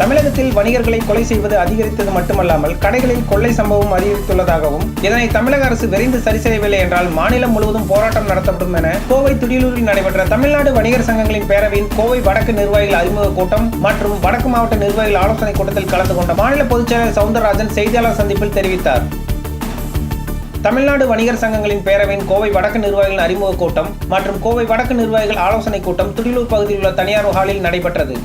தமிழகத்தில் வணிகர்களை கொலை செய்வது அதிகரித்தது மட்டுமல்லாமல் கடைகளில் கொள்ளை சம்பவம் அதிகரித்துள்ளதாகவும் இதனை தமிழக அரசு விரைந்து சரி செய்யவில்லை என்றால் மாநிலம் முழுவதும் போராட்டம் நடத்தப்படும் என கோவை துடியலூரில் நடைபெற்ற தமிழ்நாடு வணிகர் சங்கங்களின் பேரவையின் கோவை வடக்கு நிர்வாகிகள் அறிமுக கூட்டம் மற்றும் வடக்கு மாவட்ட நிர்வாகிகள் ஆலோசனை கூட்டத்தில் கலந்து கொண்ட மாநில பொதுச்செயலர் சவுந்தரராஜன் செய்தியாளர் சந்திப்பில் தெரிவித்தார். தமிழ்நாடு வணிகர் சங்கங்களின் பேரவையின் கோவை வடக்கு நிர்வாகிகள் அறிமுக கூட்டம் மற்றும் கோவை வடக்கு நிர்வாகிகள் ஆலோசனை கூட்டம் துடிலூர் பகுதியில் உள்ள தனியார் ஹாலில் நடைபெற்றது.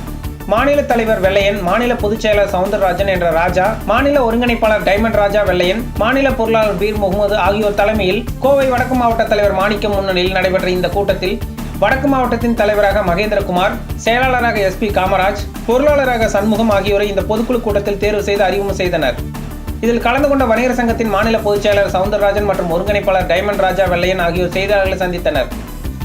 மாநில தலைவர் வெள்ளையன் மாநில பொதுச் செயலர் சவுந்தரராஜன் என்ற ராஜா மாநில ஒருங்கிணைப்பாளர் டைமண்ட் ராஜா வெள்ளையன் மாநில பொருளாளர் பீர் முகமது ஆகியோர் தலைமையில் கோவை வடக்கு மாவட்ட தலைவர் மாணிக்கம் முன்னணியில் நடைபெற்ற இந்த கூட்டத்தில் வடக்கு மாவட்டத்தின் தலைவராக மகேந்திரகுமார் செயலாளராக எஸ்பி காமராஜ் பொருளாளராக சண்முகம் ஆகியோரை இந்த பொதுக்குழு கூட்டத்தில் தேர்வு செய்து அறிமுகம் செய்தனர். இதில் கலந்து கொண்ட வணிகர் சங்கத்தின் மாநில பொதுச் செயலர் சவுந்தரராஜன் மற்றும் ஒருங்கிணைப்பாளர் டைமண்ட் ராஜா வெள்ளையன் ஆகியோர் செய்தியாளர்களை சந்தித்தனர்.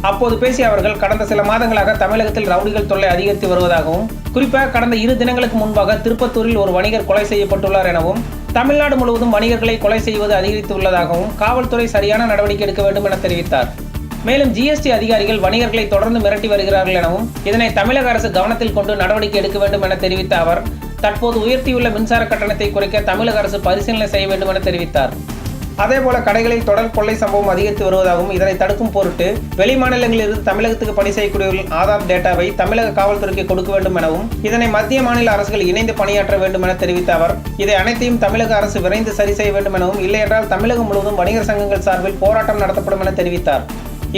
அப்போது பேசிய அவர்கள் கடந்த சில மாதங்களாக தமிழகத்தில் ரவுடிகள் தொல்லை அதிகரித்து வருவதாகவும் குறிப்பாக கடந்த இரு தினங்களுக்கு முன்பாக திருப்பத்தூரில் ஒரு வணிகர் கொலை செய்யப்பட்டுள்ளார் எனவும் தமிழ்நாடு முழுவதும் வணிகர்களை கொலை செய்வது அதிகரித்து உள்ளதாகவும் காவல்துறை சரியான நடவடிக்கை எடுக்க வேண்டும் என தெரிவித்தார். மேலும் ஜிஎஸ்டி அதிகாரிகள் வணிகர்களை தொடர்ந்து மிரட்டி வருகிறார்கள் எனவும் இதனை தமிழக அரசு கவனத்தில் கொண்டு நடவடிக்கை எடுக்க வேண்டும் என தெரிவித்த அவர் தற்போது உயர்த்தியுள்ள மின்சார கட்டணத்தை குறைக்க தமிழக அரசு பரிசீலனை செய்ய வேண்டும் என தெரிவித்தார். அதேபோல கடைகளில் தொடர் கொள்ளை சம்பவம் அதிகரித்து வருவதாகவும் இதனை தடுக்கும் பொருட்டு வெளி மாநிலங்களிலிருந்து தமிழகத்துக்கு பணி செய்யக்கூடியவர்களின் ஆதார் டேட்டாவை தமிழக காவல்துறைக்கு கொடுக்க வேண்டும் எனவும் இதனை மத்திய மாநில அரசுகள் இணைந்து பணியாற்ற வேண்டும் என தெரிவித்த அவர் இதை அனைத்தையும் தமிழக அரசு விரைந்து சரி செய்ய வேண்டும் எனவும் இல்லையென்றால் தமிழகம் முழுவதும் வணிகர் சங்கங்கள் சார்பில் போராட்டம் நடத்தப்படும் என தெரிவித்தார்.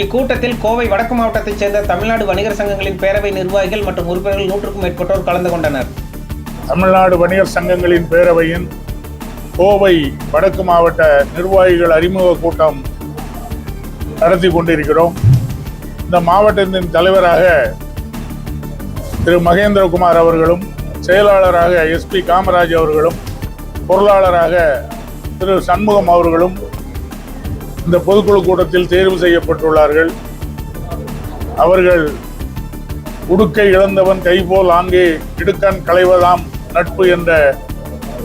இக்கூட்டத்தில் கோவை வடக்கு மாவட்டத்தைச் சேர்ந்த தமிழ்நாடு வணிகர் சங்கங்களின் பேரவை நிர்வாகிகள் மற்றும் உறுப்பினர்கள் நூற்றுக்கும் மேற்பட்டோர் கலந்து கொண்டனர். தமிழ்நாடு வணிகர் சங்கங்களின் பேரவையின் கோவை வடக்கு மாவட்ட நிர்வாகிகள் அறிமுக கூட்டம் நடத்தி கொண்டிருக்கிறோம். இந்த மாவட்டத்தின் தலைவராக திரு மகேந்திரகுமார் அவர்களும் செயலாளராக எஸ்பி காமராஜ் அவர்களும் பொருளாளராக திரு சண்முகம் அவர்களும் இந்த பொதுக்குழு கூட்டத்தில் தேர்வு செய்யப்பட்டுள்ளார்கள். அவர்கள் உடுக்கை இழந்தவன் கைபோல் ஆங்கே இடுக்கண் களைவதாம் நட்பு என்ற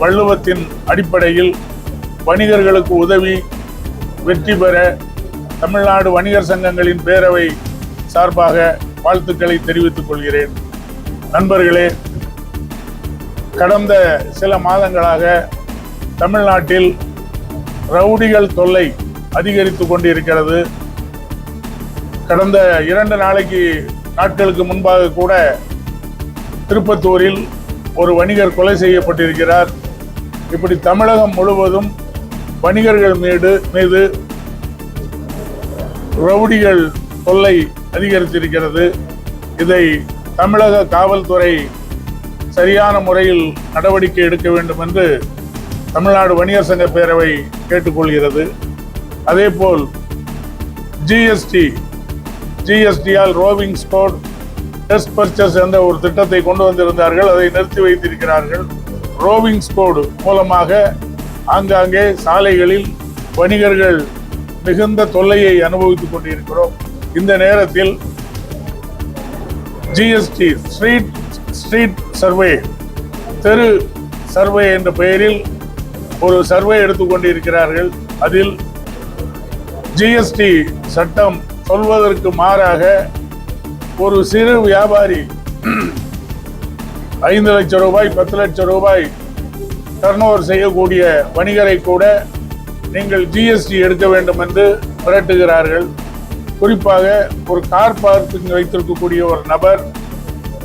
வள்ளுவத்தின் அடிப்படையில் வணிகர்களுக்கு உதவி வெற்றி பெற தமிழ்நாடு வணிகர் சங்கங்களின் பேரவை சார்பாக வாழ்த்துக்களை தெரிவித்துக் கொள்கிறேன். நண்பர்களே கடந்த சில மாதங்களாக தமிழ்நாட்டில் ரவுடிகள் தொல்லை அதிகரித்து கொண்டிருக்கிறது. கடந்த இரண்டு நாளைக்கு நாட்களுக்கு முன்பாக கூட திருப்பத்தூரில் ஒரு வணிகர் கொலை செய்யப்பட்டிருக்கிறார். இப்படி தமிழகம் முழுவதும் வணிகர்கள் மீது மீது ரவுடிகள் தொல்லை அதிகரித்திருக்கிறது. இதை தமிழக காவல்துறை சரியான முறையில் நடவடிக்கை எடுக்க வேண்டும் என்று தமிழ்நாடு வணிகர் சங்க பேரவை கேட்டுக்கொள்கிறது. அதேபோல் ஜிஎஸ்டி ஜிஎஸ்டியால் ரோவிங் ஸ்போர்ட் டெஸ்ட் பர்ச்சேஸ் என்ற ஒரு திட்டத்தை கொண்டு வந்திருந்தார்கள். அதை நிறுத்தி வைத்திருக்கிறார்கள். ரோவிங் ஸ்போர்டு மூலமாக ஆங்காங்கே சாலைகளில் வணிகர்கள் மிகுந்த தொல்லையை அனுபவித்துக் கொண்டிருக்கிறோம். இந்த நேரத்தில் ஜிஎஸ்டி ஸ்ட்ரீட் ஸ்ட்ரீட் சர்வே தெரு சர்வே என்ற பெயரில் ஒரு சர்வே எடுத்துக்கொண்டிருக்கிறார்கள் அதில் ஜிஎஸ்டி சட்டம் சொல்வதற்கு மாறாக ஒரு சிறு வியாபாரி ஐந்து லட்சம் ரூபாய் பத்து லட்சம் ரூபாய் டர்னோவர் செய்யக்கூடிய வணிகரை கூட நீங்கள் ஜிஎஸ்டி எடுக்க வேண்டும் என்று மிரட்டுகிறார்கள். குறிப்பாக ஒரு கார் பார்க்கிங் வைத்திருக்கக்கூடிய ஒரு நபர்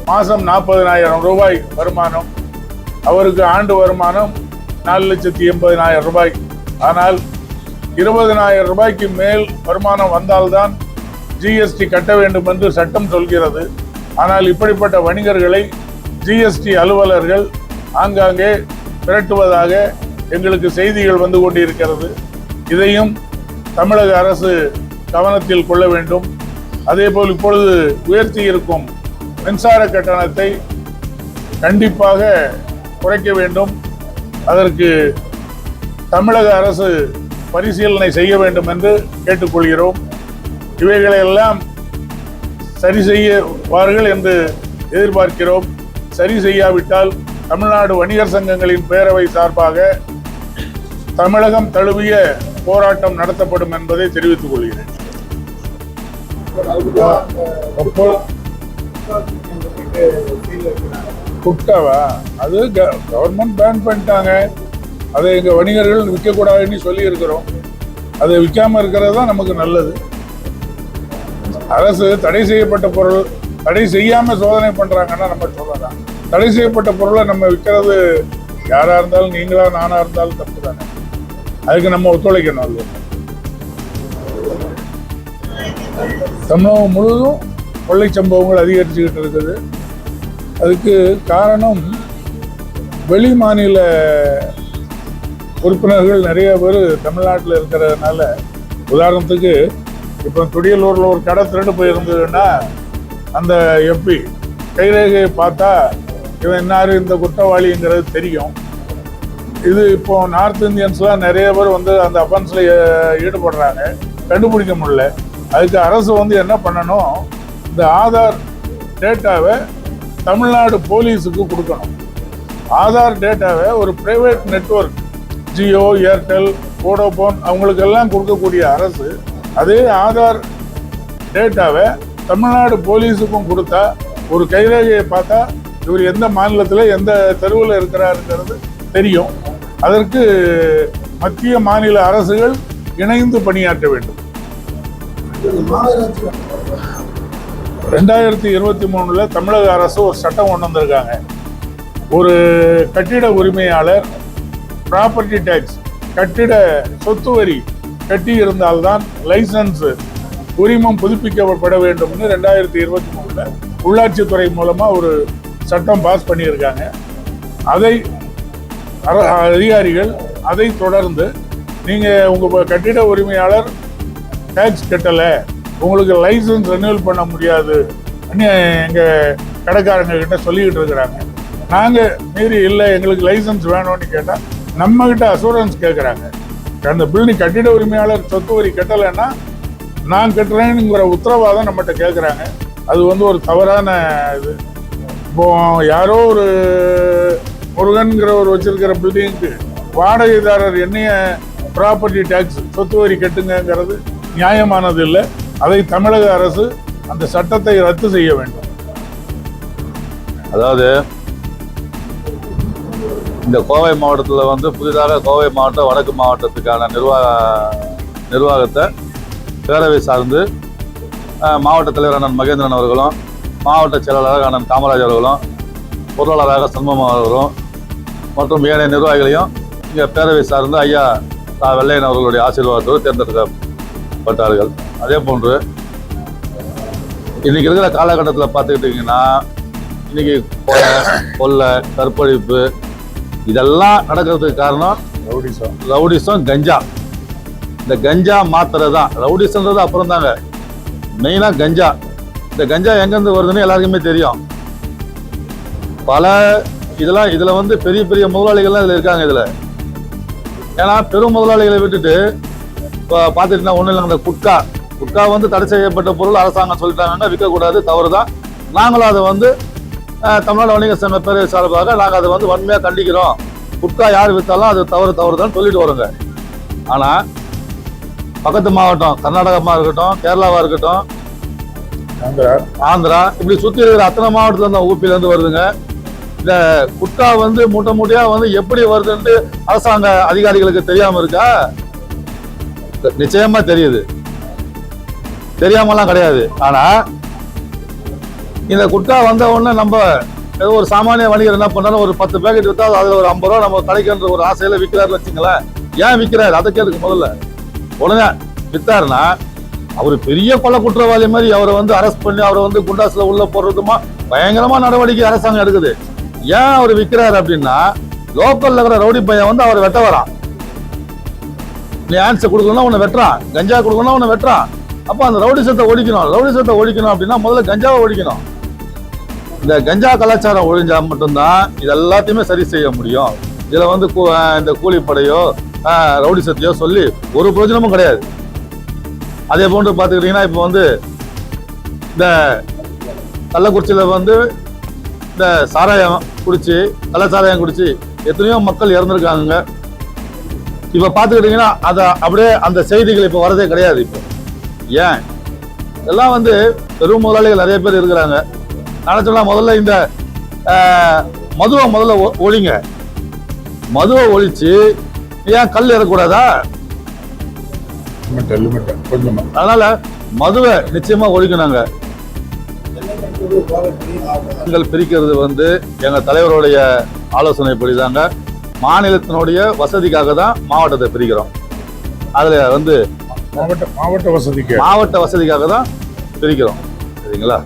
மாதம் நாற்பதனாயிரம் ரூபாய் வருமானம் அவருக்கு ஆண்டு வருமானம் நாலு லட்சத்தி எண்பதினாயிரம் ரூபாய். ஆனால் இருபதனாயிரம் ரூபாய்க்கு மேல் வருமானம் வந்தால்தான் ஜிஎஸ்டி கட்ட வேண்டும் என்று சட்டம் சொல்கிறது. ஆனால் இப்படிப்பட்ட வணிகர்களை ஜிஎஸ்டி அலுவலர்கள் ஆங்காங்கே திரட்டுவதாக எங்களுக்கு செய்திகள் வந்து கொண்டிருக்கிறது. இதையும் தமிழக அரசு கவனத்தில் கொள்ள வேண்டும். அதேபோல் இப்பொழுது உயர்த்தி இருக்கும் மின்சார கட்டணத்தை கண்டிப்பாக குறைக்க வேண்டும். அதற்கு தமிழக அரசு பரிசீலனை செய்ய வேண்டும் என்று கேட்டுக்கொள்கிறோம். இவைகளை எல்லாம் சரி செய்யவார்கள் என்று எதிர்பார்க்கிறோம். சரி செய்யாவிட்டால் தமிழ்நாடு வணிகர் சங்கங்களின் பேரவை சார்பாக தமிழகம் தழுவிய போராட்டம் நடத்தப்படும் என்பதை தெரிவித்துக் கொள்கிறேன். குட்டாவா? அது கவர்மெண்ட் பேன் பண்ணிட்டாங்க. அதை எங்கள் வணிகர்கள் விற்கக்கூடாதுன்னு சொல்லி இருக்கிறோம் அதை விற்காம இருக்கிறது தான் நமக்கு நல்லது. அரசு தடை செய்யப்பட்ட பொருள் தடை செய்யாம சோதனை பண்றாங்கன்னா நம்ம சொல்லலாம் தடை செய்யப்பட்ட பொருளை நம்ம விற்கிறது யாராக இருந்தாலும் நீங்களா நானாக இருந்தாலும் தப்பு தானே அதுக்கு நம்ம ஒத்துழைக்கணும் அது தமிழகம் முழுவதும் கொள்ளை சம்பவங்கள் அதிகரிச்சுக்கிட்டு இருக்குது. அதுக்கு காரணம் வெளி மாநில உறுப்பினர்கள் நிறைய பேர் தமிழ்நாட்டில் இருக்கிறதுனால உதாரணத்துக்கு இப்போ துடியலூரில் ஒரு கடை திருட்டு போயிருந்ததுன்னா அந்த எம்பி கைரேகையை பார்த்தா இவன் என்னாரு? இந்த குற்றவாளிங்கிறது தெரியும். இது இப்போ நார்த் இந்தியன்ஸ்லாம் நிறைய பேர் வந்து அந்த அஃபென்ஸில் ஈடுபடுறாங்க. கண்டுபிடிக்க முடியல. அதுக்கு அரசு வந்து என்ன பண்ணணும்? இந்த ஆதார் டேட்டாவை தமிழ்நாடு போலீஸுக்கு கொடுக்கணும். ஆதார் டேட்டாவை ஒரு private network Jio Airtel Vodafone அவங்களுக்கெல்லாம் கொடுக்கக்கூடிய அரசு அதே ஆதார் டேட்டாவை தமிழ்நாடு போலீஸுக்கும் கொடுத்தா ஒரு கைரேகையை பார்த்தா இவர் எந்த மாநிலத்தில் எந்த தெருவில் இருக்கிறாருங்கிறது தெரியும். அதற்கு மத்திய மாநில அரசுகள் இணைந்து பணியாற்ற வேண்டும். ரெண்டாயிரத்தி இருபத்தி மூணில் தமிழக அரசு ஒரு சட்டம் கொண்டு வந்திருக்காங்க. ஒரு கட்டிட உரிமையாளர் ப்ராப்பர்ட்டி டேக்ஸ் கட்டிட சொத்து வரி கட்டி இருந்தால்தான் லைசன்ஸ் உரிமம் புதுப்பிக்கப்பட வேண்டும்னு ரெண்டாயிரத்தி இருபத்தி மூணுல உள்ளாட்சித்துறை மூலமாக ஒரு சட்டம் பாஸ் பண்ணியிருக்காங்க. அதை அர- அதிகாரிகள் அதை தொடர்ந்து நீங்கள் உங்கள் கட்டிட உரிமையாளர் டேக்ஸ் கட்டலை. உங்களுக்கு லைசன்ஸ் ரெனியூல் பண்ண முடியாது. எங்கள் கடைக்காரங்க கிட்ட சொல்லிக்கிட்டு இருக்கிறாங்க. நாங்கள் மீறி இல்லை எங்களுக்கு லைசன்ஸ் வேணும்னு கேட்டால் நம்மக்கிட்ட அசூரன்ஸ் கேட்குறாங்க அந்த பில்டிங் கட்டிட உரிமையாளர் சொத்து வரி கட்டலைன்னா நான் கட்டுறேனுங்கிற உத்தரவாதம் நம்மகிட்ட கேட்குறாங்க அது வந்து ஒரு தவறான இது. இப்போ யாரோ ஒரு முருகன்கிறவர் வச்சிருக்கிற பில்டிங்க்கு வாடகைதாரர் என்னைய ப்ராப்பர்ட்டி டேக்ஸ் சொத்து வரி கட்டுங்கிறது நியாயமானது இல்லை. அதை தமிழக அரசு அந்த சட்டத்தை ரத்து செய்ய வேண்டும். அதாவது இந்த கோவை மாவட்டத்தில் வந்து புதிதாக கோவை மாவட்டம் வடக்கு மாவட்டத்துக்கான நிர்வாக நிர்வாகத்தை பேரவை சார்ந்து மாவட்ட தலைவர் அண்ணன் மகேந்திரன் அவர்களும் மாவட்ட செயலாளராக அண்ணன் காமராஜ் அவர்களும் பொருளாளராக சண்முகம் அவர்களும் மற்றும் ஏனைய நிர்வாகிகளையும் இங்கே பேரவை சார்ந்து ஐயா தா வெள்ளையன் அவர்களுடைய ஆசீர்வாதத்தோடு தேர்ந்தெடுக்கப்பட்டார்கள். அதே போன்று இன்னைக்கு இருக்கிற காலகட்டத்தில் பார்த்துக்கிட்டிங்கன்னா இன்னைக்கு கொலை கொள்ளை கற்பழிப்பு இதெல்லாம் நடக்கிறதுக்கு காரணம் ரவுடிசம். ரவுடிசம் கஞ்சா. இந்த கஞ்சா மாத்திரை தான் ரவுடிசம்ன்றது அப்புறம் தாங்க மெயினாக கஞ்சா. இந்த கஞ்சா எங்கேருந்து வருதுன்னு எல்லாருக்குமே தெரியும். பல இதெல்லாம் இதில் வந்து பெரிய பெரிய முதலாளிகள்லாம் இதில் இருக்காங்க இதில். ஏன்னா பெரும் முதலாளிகளை விட்டுட்டு இப்போ பார்த்துட்டுனா ஒன்றும் இல்லைங்க இந்த குட்கா. குட்கா வந்து தடை செய்யப்பட்ட பொருள் அரசாங்கம் சொல்லிட்டாங்கன்னா விற்கக்கூடாது தவறு தான் நாங்களும் அதை வந்து தமிழ்நாடு வணிக சங்க பேரவை சார்பாக நாங்கள் அதை வந்து வன்மையாக கண்டிக்கிறோம். குட்கா யார் விற்றாலும் அது தவறு தவறு தான் சொல்லிட்டு வரோங்க. ஆனால் பக்கத்து மாவட்டம் கர்நாடகமாக இருக்கட்டும் கேரளாவாக இருக்கட்டும் ஆந்திரா. ஆந்திரா. இப்படி சுற்றி இருக்கிற அத்தனை மாவட்டத்துல இருந்து ஊப்பில இருந்து வருதுங்க. இந்த குட்கா வந்து மூட்டை மூட்டையா வந்து எப்படி வருதுன்ட்டு அரசாங்க அதிகாரிகளுக்கு தெரியாம இருக்கா? நிச்சயமா தெரியுது. தெரியாமலாம் கிடையாது. ஆனா இந்த குட்கா வந்த உடனே நம்ம ஏதோ ஒரு சாமானிய வணிகர் என்ன பண்ணாலும் ஒரு பத்து பேக்கெட் விற்றா அதுல ஒரு ஐம்பது ரூபா நம்ம கிடைக்கின்ற ஒரு ஆசையில விற்கிறாரு வச்சுங்களேன். ஏன் விற்கிறாரு அதை கேட்டுக்கு முதல்ல. உடனே வித்தாருன்னா அவர் பெரிய கொலை குற்றவாளி மாதிரி அவரை வந்து அரெஸ்ட் பண்ணி அவரை வந்து குண்டாசில் உள்ள போடுறதுமா பயங்கரமா நடவடிக்கை அரசாங்கம் எடுக்குது. ஏன் அவர் விற்கிறாரு அப்படின்னா லோக்கல்ல இருக்கிற ரவுடி பையன் வந்து அவர் வெட்ட வரான். நீ ஆன்சர் கொடுக்கணும்னா உன்னை வெட்டுறான். கஞ்சா கொடுக்கணும்னா உன்னை வெட்டுறான். அப்போ அந்த ரவுடி சத்தை ஒழிக்கணும். ரவுடிசத்தை ஒழிக்கணும் அப்படின்னா முதல்ல கஞ்சாவை ஒழிக்கணும். இந்த கஞ்சா கலாச்சாரம் ஒழிஞ்சா மட்டும்தான் இது எல்லாத்தையுமே சரி செய்ய முடியும். இதில் வந்து கூ- இந்த கூலிப்படையோ ரவுடி சத்தையோ சொல்லி ஒரு பிரயோஜனமும் கிடையாது. அதே போன்று பார்த்துக்கிட்டிங்கன்னா இப்போ வந்து இந்த கள்ளக்குறிச்சியில் வந்து இந்த சாராயம் குடித்து கள்ள சாராயம் குடித்து எத்தனையோ மக்கள் இறந்துருக்காங்க இப்போ பார்த்துக்கிட்டிங்கன்னா அதை அப்படியே அந்த செய்திகள் இப்போ வரதே கிடையாது இப்போ. ஏன்? இதெல்லாம் வந்து பெரும் முதலாளிகள் நிறைய பேர் இருக்கிறாங்க. நினச்சோம்னா முதல்ல இந்த மதுவை முதல்ல ஒ- ஒழிங்க. மதுவை ஒழிச்சு ஏன் கல் ஏறக்கூடாதா? லிமிட் லிமிட் கொஞ்சமா. அதனால மதுவை நிச்சயமா ஒழிக்கணுங்க. எங்கள் பிரிக்கிறது வந்து எங்க தலைவருடைய ஆலோசனைப்படி தாங்க மாநிலத்தினுடைய வசதிக்காக தான் மாவட்டத்தை பிரிக்கிறோம். அதுல வந்து மாவட்ட மாவட்ட வசதிக்கு. மாவட்ட வசதிக்காக தான் பிரிக்கிறோம். சரிங்களா?